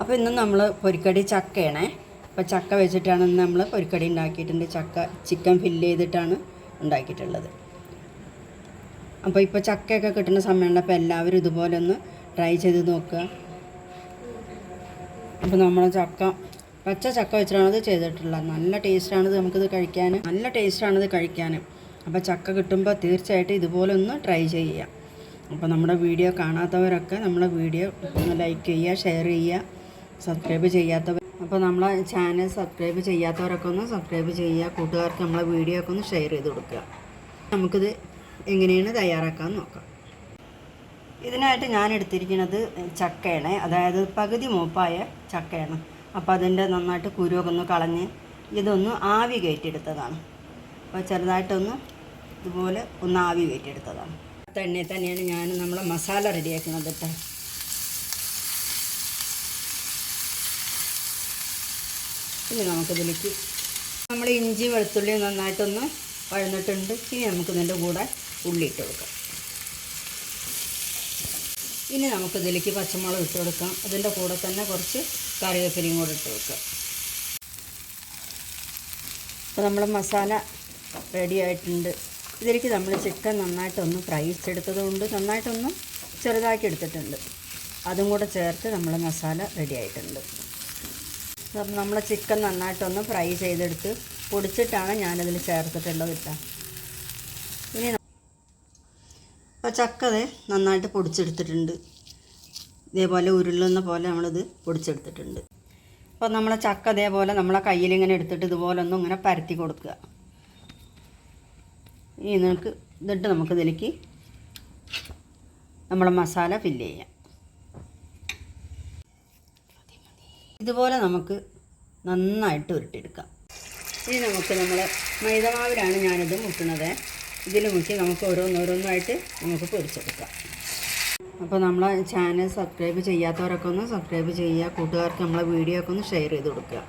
അപ്പോൾ ഇന്ന് നമ്മൾ പൊരിക്കടി ചക്കയാണേ. അപ്പോൾ ചക്ക വെച്ചിട്ടാണ് ഇന്ന് നമ്മൾ പൊരിക്കടി ഉണ്ടാക്കിയിട്ടുണ്ട്. ചക്ക ചിക്കൻ ഫില്ല് ചെയ്തിട്ടാണ് ഉണ്ടാക്കിയിട്ടുള്ളത്. അപ്പോൾ ഇപ്പോൾ ചക്കയൊക്കെ കിട്ടുന്ന സമയമുണ്ട് അപ്പോൾ എല്ലാവരും ഇതുപോലെ ഒന്ന് ട്രൈ ചെയ്ത് നോക്കുക. അപ്പോൾ നമ്മൾ ചക്ക പച്ച ചക്ക വെച്ചിട്ടാണ് ഇത് ചെയ്തിട്ടുള്ളത്. നല്ല ടേസ്റ്റാണിത് നമുക്കിത് കഴിക്കാൻ നല്ല ടേസ്റ്റാണിത് കഴിക്കാൻ അപ്പോൾ ചക്ക കിട്ടുമ്പോൾ തീർച്ചയായിട്ടും ഇതുപോലെ ഒന്ന് ട്രൈ ചെയ്യുക. അപ്പോൾ നമ്മുടെ വീഡിയോ കാണാത്തവരൊക്കെ നമ്മുടെ വീഡിയോ ഒന്ന് ലൈക്ക് ചെയ്യുക ഷെയർ ചെയ്യുക. സബ്സ്ക്രൈബ് ചെയ്യാത്തവർ അപ്പോൾ നമ്മളെ ചാനൽ സബ്സ്ക്രൈബ് ചെയ്യാത്തവരൊക്കെ ഒന്ന് സബ്സ്ക്രൈബ് ചെയ്യുക. കൂട്ടുകാർക്ക് നമ്മളെ വീഡിയോ ഒക്കെ ഒന്ന് ഷെയർ ചെയ്ത് കൊടുക്കുക. നമുക്കിത് എങ്ങനെയാണ് തയ്യാറാക്കാൻ നോക്കാം. ഇതിനായിട്ട് ഞാൻ എടുത്തിരിക്കുന്നത് ചക്കയാണ്. അതായത് പകുതി മൂപ്പായ ചക്കയാണ്. അപ്പോൾ അതിന്റെ നന്നായിട്ട് കുരുവൊക്കെ ഒന്ന് കളഞ്ഞ് ഇതൊന്ന് ആവി കയറ്റിയെടുത്തതാണ്. അപ്പോൾ ചെറുതായിട്ടൊന്ന് ഇതുപോലെ ഒന്ന് ആവി കയറ്റിയെടുത്തതാണ്. തന്നെ തന്നെയാണ് ഞാൻ നമ്മളെ മസാല റെഡിയാക്കുന്നത് കേട്ടോ ഇനി നമുക്കിതിലേക്ക് നമ്മൾ ഇഞ്ചി വെളുത്തുള്ളി നന്നായിട്ടൊന്ന് വഴന്നിട്ടുണ്ട്. ഇനി നമുക്ക് ഇതിന്റെ കൂടെ ഉള്ളി ഇട്ട് കൊടുക്കാം. ഇനി നമുക്കിതിലേക്ക് പച്ചമുളക് ഇട്ട് കൊടുക്കാം. അതിന്റെ കൂടെ തന്നെ കുറച്ച് കറിവേപ്പിലയും കൂടെ ഇട്ട് കൊടുക്കാം. അപ്പോൾ നമ്മൾ മസാല റെഡി ആയിട്ടുണ്ട്. ഇതിലേക്ക് നമ്മൾ ചിക്കൻ നന്നായിട്ടൊന്ന് ഫ്രൈ ചെയ്തെടുത്തത് കൊണ്ട് നന്നായിട്ടൊന്ന് ചെറുതാക്കി എടുത്തിട്ടുണ്ട്. അതും കൂടെ ചേർത്ത് നമ്മൾ മസാല റെഡി ആയിട്ടുണ്ട്. അപ്പം നമ്മൾ ചിക്കൻ നന്നായിട്ടൊന്ന് ഫ്രൈ ചെയ്തെടുത്ത് പൊടിച്ചിട്ടാണ് ഞാനതിൽ ചേർത്തിട്ടുള്ളത് ഇട്ട ഇനി അപ്പോൾ ചക്കത് നന്നായിട്ട് പൊടിച്ചെടുത്തിട്ടുണ്ട്. ഇതേപോലെ ഉരുളുന്ന പോലെ നമ്മളിത് പൊടിച്ചെടുത്തിട്ടുണ്ട്. അപ്പോൾ നമ്മളെ ചക്ക അതേപോലെ നമ്മളെ കയ്യിൽ ഇങ്ങനെ എടുത്തിട്ട് ഇതുപോലെ ഒന്നും ഇങ്ങനെ പരത്തി കൊടുക്കുക. ഇനി നിങ്ങൾക്ക് ഇതിട്ട് നമുക്ക് ഇതിലേക്ക് നമ്മളെ മസാല ഫില്ല് ചെയ്യാം. ഇതുപോലെ നമുക്ക് നന്നായിട്ട് ഉരുട്ടിയെടുക്കാം. ഇനി നമുക്ക് നമ്മൾ മൈദമാവിലാണ് ഞാനിത് മുക്കുന്നത് ഇതിൽ മുക്കി നമുക്ക് ഓരോന്നോരോന്നായിട്ട് നമുക്ക് പൊരിച്ചെടുക്കാം. അപ്പോൾ നമ്മൾ ചാനൽ സബ്സ്ക്രൈബ് ചെയ്യാത്തവരൊക്കെ ഒന്ന് സബ്സ്ക്രൈബ് ചെയ്യുക. കൂട്ടുകാർക്ക് നമ്മളെ വീഡിയോ ഒക്കെ ഒന്ന് ഷെയർ ചെയ്ത് കൊടുക്കുക.